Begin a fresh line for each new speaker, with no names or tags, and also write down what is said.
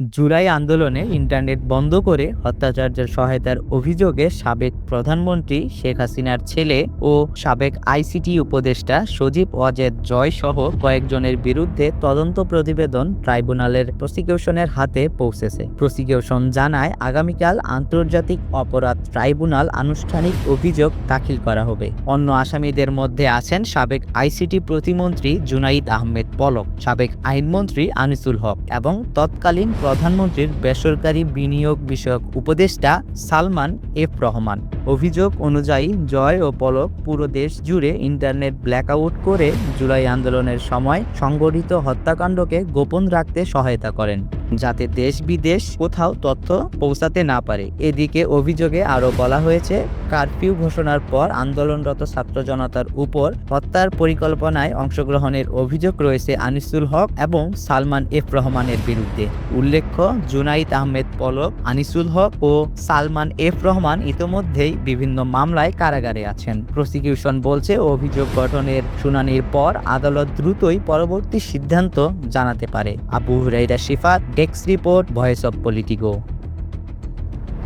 জুলাই আন্দোলনে ইন্টারনেট বন্ধ করে হত্যাচার্যের সহায়তার অভিযোগে সাবেক প্রধানমন্ত্রী শেখ হাসিনার ছেলে ও সাবেক আইসিটি উপদেষ্টা সজীব ওয়াজেদ জয় সহ কয়েকজনের বিরুদ্ধে তদন্ত প্রতিবেদন ট্রাইব্যুনালের প্রসিকিউশনের হাতে পৌঁছেছে। প্রসিকিউশন জানায়, আগামীকাল আন্তর্জাতিক অপরাধ ট্রাইব্যুনাল আনুষ্ঠানিক অভিযোগ দাখিল করা হবে। অন্য আসামিদের মধ্যে আছেন সাবেক আইসিটি প্রতিমন্ত্রী জুনাইদ আহমেদ পলক, সাবেক আইনমন্ত্রী আনিসুল হক এবং তৎকালীন প্রধানমন্ত্রীর বেসরকারি বিনিয়োগ বিষয়ক উপদেষ্টা সালমান এফ রহমান। অভিযোগ অনুযায়ী জয় ও পলক পুরো দেশ জুড়ে ইন্টারনেট ব্ল্যাকআউট করে জুলাই আন্দোলনের সময় সংগঠিত হত্যাকাণ্ডকে গোপন রাখতে সহায়তা করেন। যাতে দেশ বিদেশ কোথাও তথ্য পৌঁছাতে না পারে। এদিকে অভিযোগে আরও বলা হয়েছে, কারফিউ ঘোষণার পর আন্দোলনরত ছাত্র জনতার উপর হত্যার পরিকল্পনায় অংশগ্রহণের অভিযোগ রয়েছে আনিসুল হক এবং সালমান এফ রহমানের বিরুদ্ধে। উল্লেখ্য, জুনাইদ আহমেদ পলক, আনিসুল হক ও সালমান এফ রহমান ইতোমধ্যেই বিভিন্ন মামলায় কারাগারে আছেন। প্রসিকিউশন বলছে, অভিযোগ গঠনের শুনানির পর আদালত দ্রুতই পরবর্তী সিদ্ধান্ত জানাতে পারে। Abu Huraira Shifat desk report voice of Politico